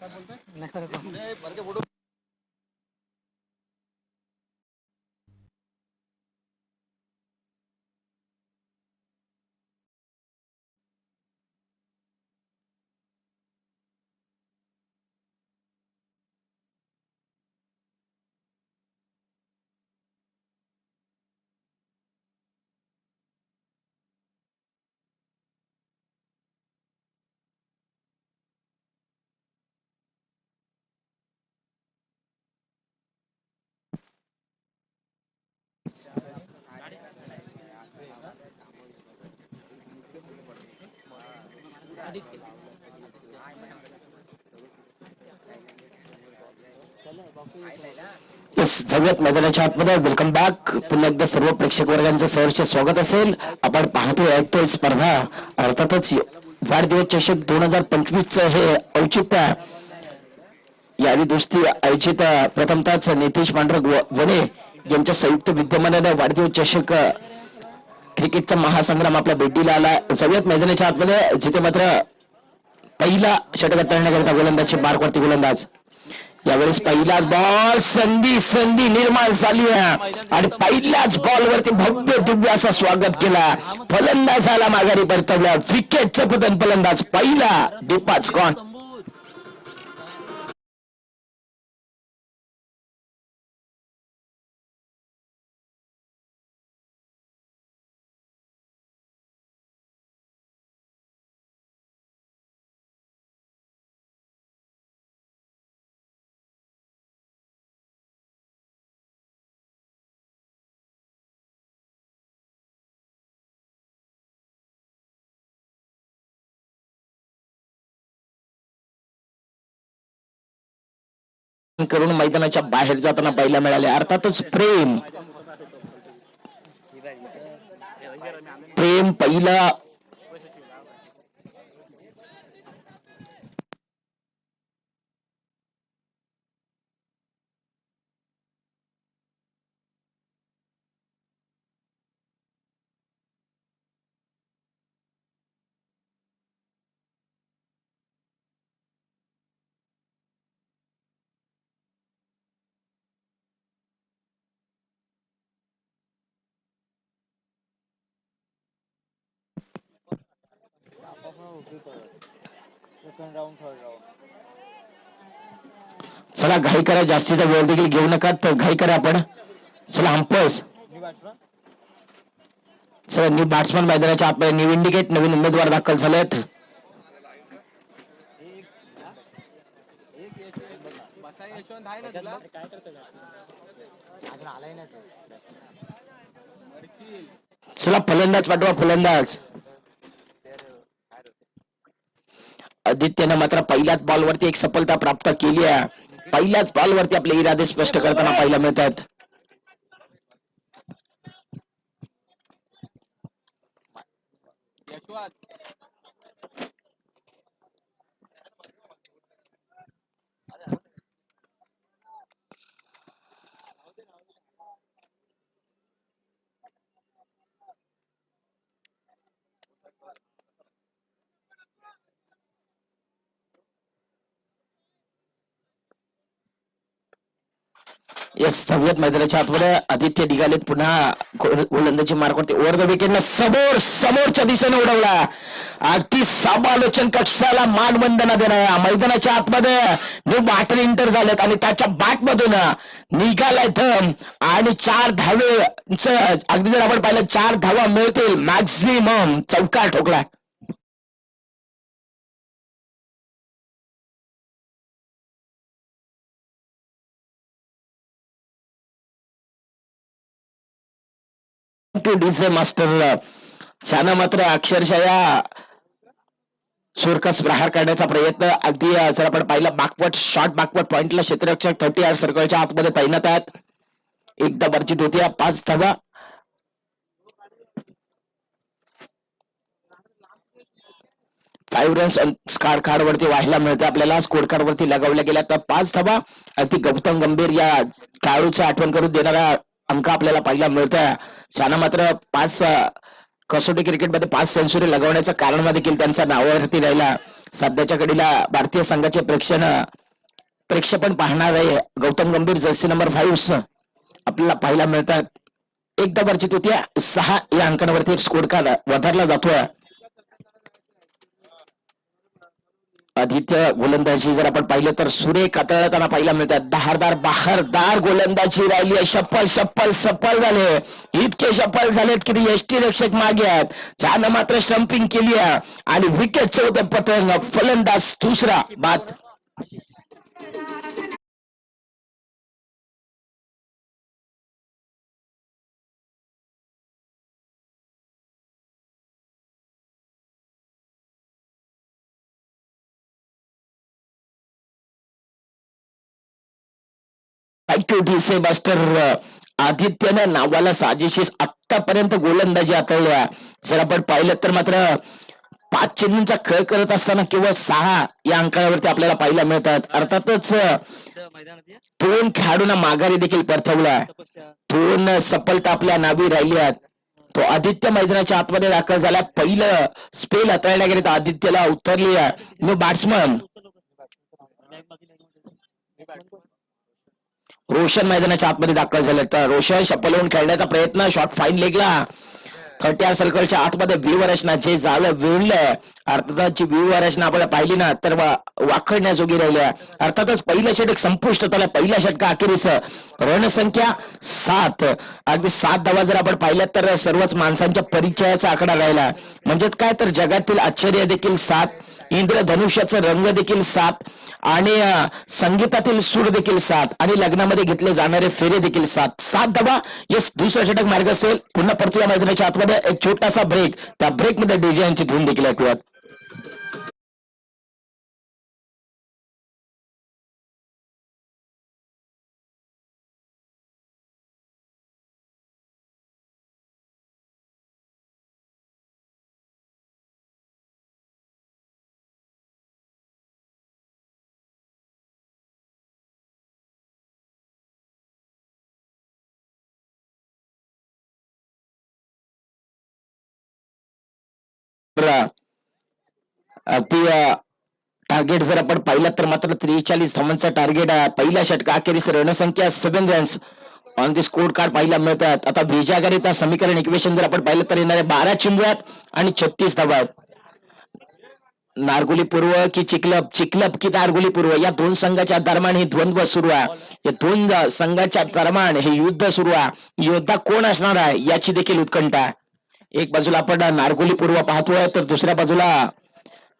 काय बोलताय? नाही आदित्य जाऊयात मैदानाच्या आतमध्ये वेलकम बॅक पुन्हा एकदा सर्व प्रेक्षक वर्गांचं सहर्ष स्वागत असेल. आपण पाहतोय ऐकतोय स्पर्धा. अर्थातच वाढदिवस चषक दोन हजार पंचवीस हे औचित्य. आहे. यादी दोस्ती आयोजित प्रथमताच नितेश नितीश पांढरग वने यांच्या संयुक्त विद्यमानाने वाढदिवस चषक क्रिकेटचा महासंग्राम आपल्या भेटीला आला. जाऊयात मैदानाच्या आतमध्ये जिथे मात्र पहिला षटक करण्याकरिता गोलंदाजचे बारकवरती गोलंदाज. यावेळेस पहिलाच बॉल संधी संधी निर्माण झाली आहे. आणि पहिल्याच बॉल वरती भव्य दिव्य असा स्वागत केला. फलंदाजाला माघारी परतवला. विकेटचं पतन फलंदाज. पहिला डिपाच कॉन करून मैदानाच्या बाहेर जाताना पाहायला मिळाले अर्थातच प्रेम. प्रेम पहिला चला घाई करा जास्तीचा वेळ देखील घेऊ नका तर घाई करा आपण. चला अंपस चला न्यू बॅट्समन मैदानाच्या आपल्या न्यू इंडिकेट नवीन उमेदवार दाखल झालेत. चला फलंदाज पाठवा फलंदाज. आदित्यनं मात्र पहिल्याच बॉलवरती एक सफलता प्राप्त केली आहे. पहिल्याच बॉलवरती आपले इरादे स्पष्ट करताना पाहायला मिळतात. यस सव्यत मैदानाच्या आतमध्ये आदित्य निघालेत पुन्हा गो- गोलंदाजी मार्कवरती ओव्हर द विकेट समोर समोरच्या दिशेने उडवला. अगदी समालोचन कक्षाला मानवंदना देणार मैदानाच्या आतमध्ये न्यू बॅटर इंटर झालेत आणि त्याच्या बॅट मधून निघालाय थम आणि चार धावे अगदी जर आपण पाहिलं चार धावा मिळतील. मॅक्झिमम चौकार ठोकला. टू डीजे मास्टर साना मात्र अक्षरशः या सुरकस प्रहार करण्याचा प्रयत्न. अगदी जर आपण पाहिलं बाकवट शॉर्ट बाकवट पॉइंटला क्षेत्ररक्षक थर्टी आर सर्कलच्या आतमध्ये तैनात आहेत. एकदा वर्जित होती पाच धावा. फाईव्ह रन्स स्कार कार्ड वरती व्हायला मिळते आपल्याला. स्कोर कार्ड वरती लगावल्या गेल्या तर पाच धावा. अगदी गौतम गंभीर या खेळाडूची आठवण करून देणारा अंक आपल्याला पाहायला मिळतोय. शाना मात्र पाच कसोटी क्रिकेटमध्ये पाच सेंचुरी लगवण्याचं कारण देखील त्यांचा नावावरती राहिला. सध्याच्या घडीला भारतीय संघाचे प्रेक्षण प्रेक्षेपण पाहणार आहे गौतम गंभीर जर्सी नंबर फाईव्ह आपल्याला पाहायला मिळतात. एक नंबरची तुत्या सहा या अंकांवरती स्कोर कार्ड वधारला जातोय. आदित्य गोलंदाजी जर आपण पाहिलं तर सुरेख हाताळताना पाहायला मिळतात. दहारदार बहारदार गोलंदाजी राहिली आहे. शप्पल शप्पल सप्पल झाले. इतके शप्पल झालेत की यष्टी रक्षक मागे आहेत. ज्यानं मात्र स्टंपिंग केली आहे. आणि विकेट चौथे पतंग फलंदाज दुसरा. बात. ऍक्टिव्हिटी मास्टर आदित्यनं नावाला साजेशी आतापर्यंत गोलंदाजी हाताळल्या जर आपण पाहिलं तर मात्र पाच चेंडूंचा खेळ करत असताना केवळ सहा या अंकावरती आपल्याला पाहायला मिळतात. अर्थातच दोन खेळाडूंना माघारी देखील परतवलाय. दोन सफलता आपल्या नावी राहिल्यात तो आदित्य मैदानाच्या आतमध्ये दाखल झाला. पहिलं स्पेल हाताळण्याकरिता आदित्यला उतरली नो बॅट्समन. रोशन मैदानाच्या आतमध्ये दाखल झाले. तर रोशन शपल होऊन खेळण्याचा प्रयत्न शॉट फाईन लेगला थर्टी सर्कलच्या आतमध्ये व्ह्यू रचना जे झालं विळलं अर्थातची व्यू रचना आपण पाहिली ना तर वाखडण्याजोगी राहिल्या. अर्थातच पहिलं षटक संपुष्ट त्याला पहिल्या षटका अखेरीस रणसंख्या सात. अगदी सात धावा जर आपण पाहिल्या तर सर्वच माणसांच्या परिचयाचा आकडा राहिला. म्हणजेच काय? तर जगातील आश्चर्य देखील सात. इंद्रधनुष्याचं रंग देखील सात. आणि संगीतातील सूर देखील सात आणि लग्नामध्ये घेतले जाणारे फेरे देखील सात सात दबा येस दुसरा षटक मार्ग असेल. पुन्हा परतूया मैदानाच्या आतमध्ये. एक छोटासा ब्रेक त्या ब्रेकमध्ये डीजे यांची धून देखील ऐकूयात. तर, टार्गेट जर आपण पाहिलं तर मात्र त्रेचाळीस धावांचा टार्गेट आहे. पहिल्या षटका अखेरीस रणसंख्या seven runs on the score card पाहायला मिळतात. आता ब्रिजाकरिता समीकरण इक्वेशन जर आपण पाहिलं तर येणारे बारा चिंबुयात आणि छत्तीस धावा आहेत नारगोली पूर्व की चिखलप चिखलप की नारगोली पूर्व या दोन संघाच्या दरम्यान हे द्वंद्व सुरू आहे. या दोन संघाच्या दरम्यान हे युद्ध सुरू आहे. योद्धा कोण असणार आहे याची देखील उत्कंठा आहे. एक बाजूला आपण नारगोली पूर्व पाहतोय तर दुसऱ्या बाजूला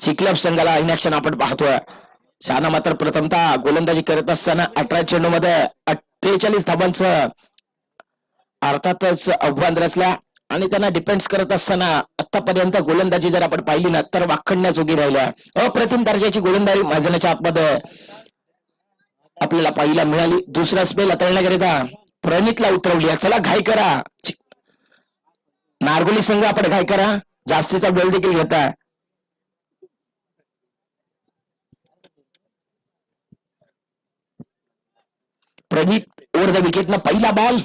चिकलब संघाला इनॅक्शन आपण पाहतोय. शहाणा मात्र प्रथमतः गोलंदाजी करत असताना अठरा चेंडू मध्ये अठ्ठेचाळीस धावांचं अर्थातच आव्हान रचल्या आणि त्यांना डिपेंड करत असताना आतापर्यंत गोलंदाजी जर आपण पाहिली ना तर वाखडण्याजोगी राहिल्या. अप्रतिम दर्जाची गोलंदाजी मैदानाच्या आतमध्ये आपल्याला पाहायला मिळाली. दुसरा स्पेल हाताळण्याकरिता प्रणितला उतरवली. चला घाई करा. नारगोली संघ आपण काय करा? जास्तीचा वेळ देखील घेताय प्रदीप ओव्हर द विकेटनं पहिला बॉल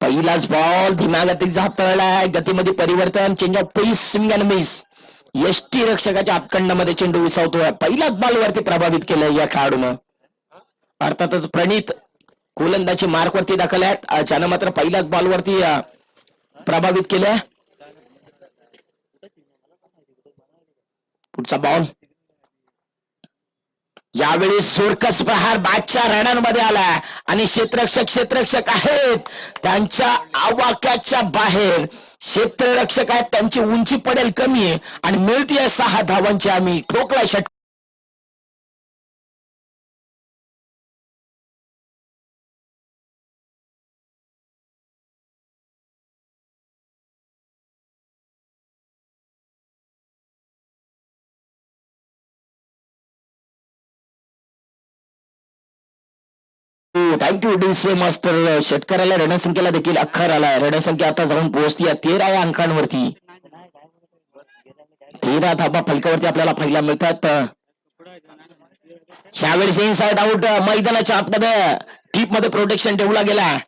पहिलाच बॉल धीम्या गतीचा हाताळलाय गतीमध्ये परिवर्तन change of pace swing and miss यष्टी रक्षकाच्या आतखंडामध्ये चेंडू विसावतोय. पहिल्याच बॉल वरती प्रभावित केलंय या खेळाडून. अर्थातच प्रणित गोलंदाजी मार्क वरती दाखल आहेत. अचानक मात्र पहिल्याच बॉलवरती प्रभावित केल्या पुढचा बॉल यावेळी सोरकस प्रहार बादच्या रणांमध्ये आला आणि क्षेत्ररक्षक क्षेत्ररक्षक आहेत. त्यांच्या आवाक्याच्या बाहेर क्षेत्ररक्षक आहेत. त्यांची उंची पडेल कमी. आणि मिळतीये सहा धावांची आम्ही. ठोकला षट thank you D C master शेतकऱ्याला रणसंख्येला देखील अखर आलाय. रणसंख्या आता जाऊन पोहोचती तेरा या अंकांवरती. तेरा धाबा फलकावरती आपल्याला पाहायला मिळतात. यावेळेस इनसाइड आउट मैदानाच्या आतमध्ये. टीपमध्ये प्रोटेक्शन ठेवला गेला यस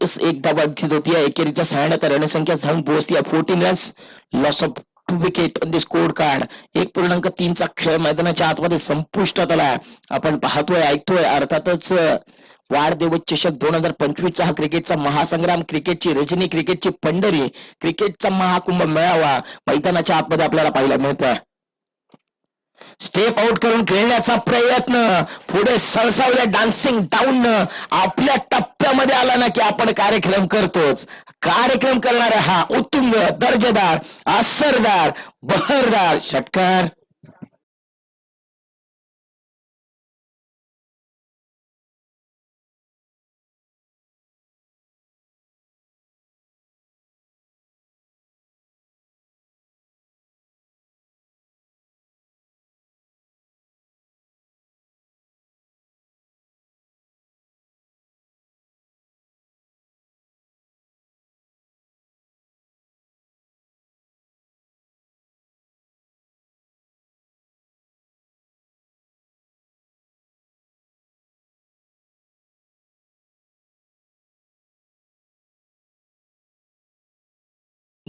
एक धाव बाधित होती आहे एकेरीच्या सहाण्यात रणसंख्या जाऊन पोहोचली है fourteen runs loss of two wicket on the score card एक पूर्णांक तीनचा खेळ मैदानाच्या आतमध्ये संपुष्टात आला आपण पाहतोय ऐकतोय अर्थातच वाढदेव वाढदिवस चषक दोन हजार पंचवीसचा हा क्रिकेटचा महासंग्राम क्रिकेटची रजनी क्रिकेटची पंढरी क्रिकेटचा महाकुंभ मेळावा मैदानाच्या आतमध्ये आपल्याला पाहायला मिळत आहे स्टेप आउट करून खेळण्याचा प्रयत्न. पुढे सरसावल्या डान्सिंग डाऊन आपल्या टप्प्यामध्ये आला ना की आपण कार्यक्रम करतोच. कार्यक्रम करणारा हा उत्तुंग दर्जेदार असरदार बहरदार षटकार.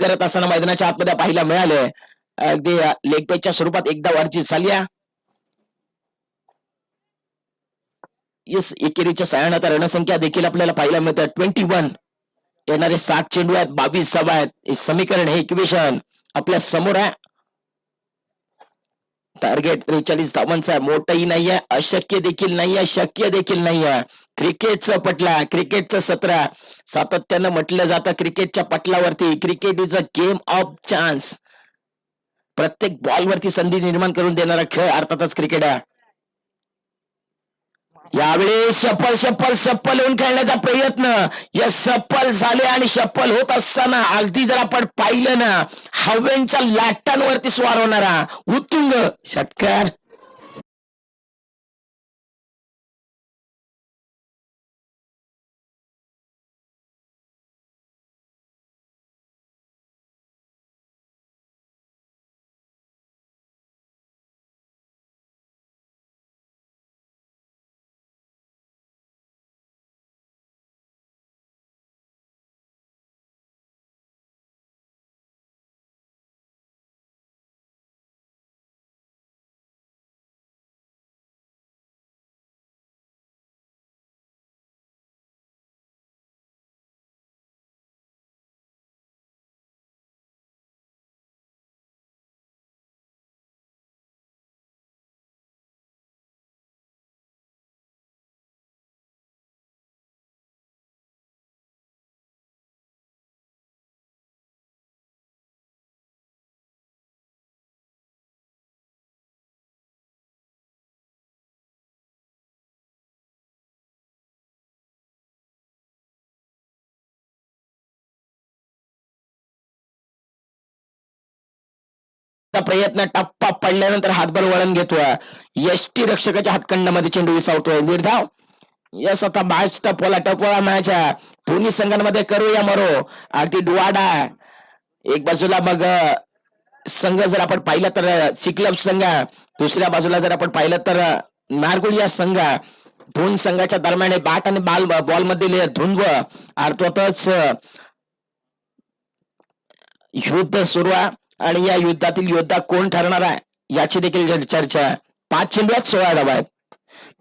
करत असताना मैदानाच्या आतमध्ये पाहायला मिळाले. अगदी लेग स्वरूपात एकदा वरची झाली येस एकेरीच्या सयानात रणसंख्या देखील आपल्याला पाहायला मिळतात ट्वेंटी वन येणारे सात चेंडू आहेत बावीस सभा आहेत. हे समीकरण हे इक्वेशन आपल्यासमोर आहे. टार्गेट त्रेचाळीस धावांचा आहे मोठंही नाहीये अशक्य देखील नाहीये शक्य देखील नाहीये. क्रिकेटचं पटला क्रिकेटचं सत्र. सातत्यानं म्हटलं जातं क्रिकेटच्या पटलावरती. Cricket is a game of chance प्रत्येक बॉलवरती संधी निर्माण करून देणारा खेळ अर्थातच क्रिकेट आहे. यावेळी शप्पल शप्पल शप्पल होऊन खेळण्याचा प्रयत्न. या सफल झाले आणि शप्पल होत असताना अगदी जर आपण पाहिलं ना हवेंच्या लाटांवरती स्वार होणारा उत्तुंग षटकार. प्रयत्न टप्पा पडल्यानंतर हातभर वळण घेतोय. यष्टी रक्षकाच्या हातखंडामध्ये चेंडू विसावतोय. निर्धाव. यस आता बाज टपोला टपोला मॅच आहे दोन्ही संघांमध्ये करूया मरो. अगदी डुवाडा एक बाजूला मग संघ जर आपण पाहिलं तर सिक्लब संघ. दुसऱ्या बाजूला जर आपण पाहिलं तर नारगुळ या संघ. धुन दोन संघाच्या दरम्यान बॅट आणि बॉल बॉलमध्ये धुंदव अर्थातच युद्ध सुरू आहे. आणि या युद्धातील योद्धा कोण ठरणार आहे? याची देखील चर्चा आहे. पाच चेंडूत सोळा धावा आहेत.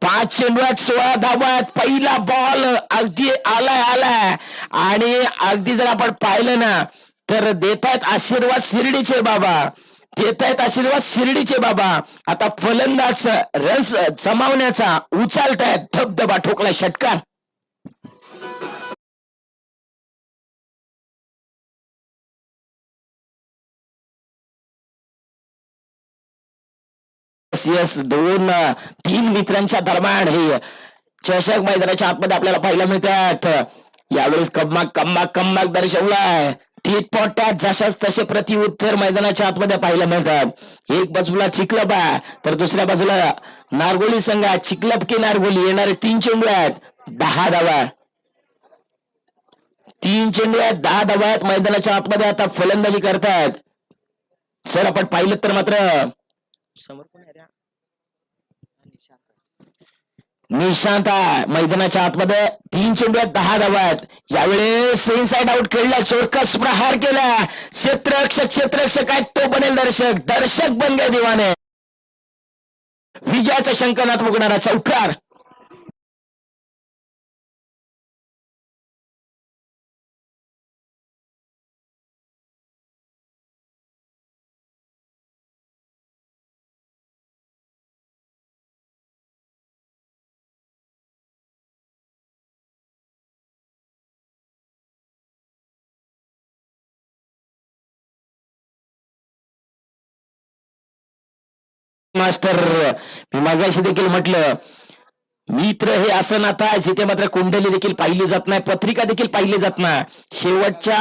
पाच चेंडूत सोळा धावा आहेत. पहिला बॉल अगदी आलाय आलाय. आणि अगदी जर आपण पाहिलं ना तर देत आहेत आशीर्वाद शिर्डीचे बाबा. देत आहेत आशीर्वाद शिर्डीचे बाबा. आता फलंदाज रस जमावण्याचा उचालतायत. धबधबा ठोकला षटकार. यस यस दोन तीन मित्रांच्या दरम्यान हे चषक मैदानाच्या आतमध्ये आपल्याला पाहायला मिळतात. यावेळेस कम्माक कम्माक कम्माक दर्शवलाय. पोट्यात जशाच तसे प्रतिउत्तर मैदानाच्या आतमध्ये पाहायला मिळतात. एक बाजूला चिखलप आहे तर दुसऱ्या बाजूला नारगोली संघ आहे. चिखलप की नारगोली येणारे तीन चेंडू आहेत. दहा धावा. तीन चेंडू आहेत. दहा धावा आहेत मैदानाच्या आतमध्ये. आता फलंदाजी करतायत सर आपण पाहिलं तर मात्र समोर कोण आहे निशांत आहे. मैदानाच्या आतमध्ये तीन चेंडू आहेत दहा धावा आहेत. यावेळेस इनसाइड आउट खेळला चोरकस प्रहार केला. क्षेत्ररक्षक क्षेत्ररक्षक आहेत तो बनेल दर्शक. दर्शक बन गए दिवाने. विजयाच्या शंकनात मुगणारा चौकार. मास्टर मी मागाशी देखील म्हटलं मित्र हे असं नातं आहे जिथे मात्र कुंडली देखील पाहिली जात नाही पत्रिका देखील पाहिली जात नाही. शेवटच्या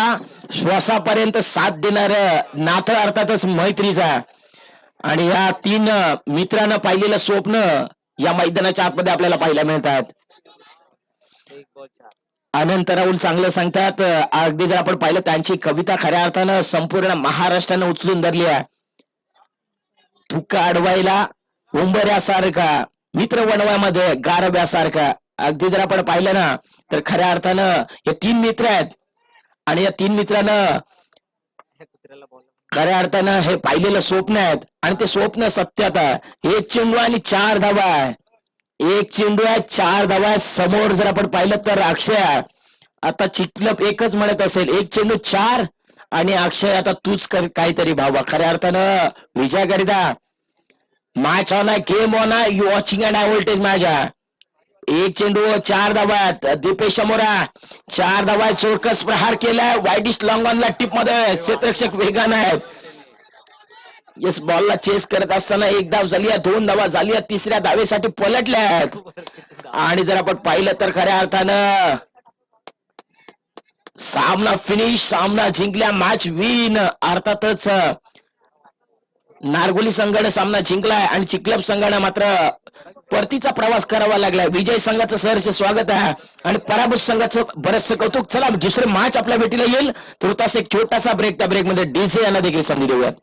श्वासापर्यंत साथ देणार नाथ अर्थातच मैत्रीचा. आणि या तीन मित्रानं पाहिलेलं स्वप्न या मैदानाच्या आतमध्ये आपल्याला पाहायला मिळतात. अनंत राहुल चांगलं सांगतात. अगदी जर आपण पाहिलं त्यांची कविता खऱ्या अर्थानं संपूर्ण महाराष्ट्रानं उचलून धरली आहे. तुका अडवायला उंबऱ्यासारखा मित्र वणवामध्ये गारव्यासारखा. अगदी जर आपण पाहिलं ना तर खऱ्या अर्थानं हे तीन मित्र आहेत. आणि या तीन मित्रानं खऱ्या अर्थानं हे पाहिलेलं स्वप्न आहेत. आणि ते स्वप्न सत्यात आहे. एक चेंडू आणि चार धावा आहे. एक चेंडू आहे चार धावा आहे. समोर जर आपण पाहिलं तर अक्षय आहे. आता चिकलप एकच म्हणत असेल. एक चेंडू चार आणि अक्षय आता तूच कर काहीतरी भावा. खऱ्या अर्थानं विजय करिता. मॅच ऑन आहे गेम ऑन आहे you watching and high voltage माझ्या. एक चेंडू चार धावात. दीपेश समोरा चार धावात चोरकस प्रहार केलाय. वाईडिस्ट लॉंग ऑनला टिपमध्ये क्षेत्रक्षक वेगान आहेत. येस बॉलला चेस करत असताना एक धाव झाली दोन धावा झाली तिसऱ्या धावेसाठी पलटल्या आहेत. आणि जर आपण पाहिलं तर खऱ्या अर्थानं सामना फिनिश सामना जिंकल्या मॅच विन अर्थातच नारगोली संघाने सामना जिंकलाय आणि चिकलब संघाने मात्र परतीचा प्रवास करावा लागलाय. विजय संघाचं सहर्ष स्वागत आहे. आणि पराभूत संघाचं बरचसं कौतुक. चला दुसरे मॅच आपल्या भेटीला येईल. तुर्तास एक छोटासा ब्रेक त्या ब्रेकमध्ये डीजे यांना देखील संधी देऊयात.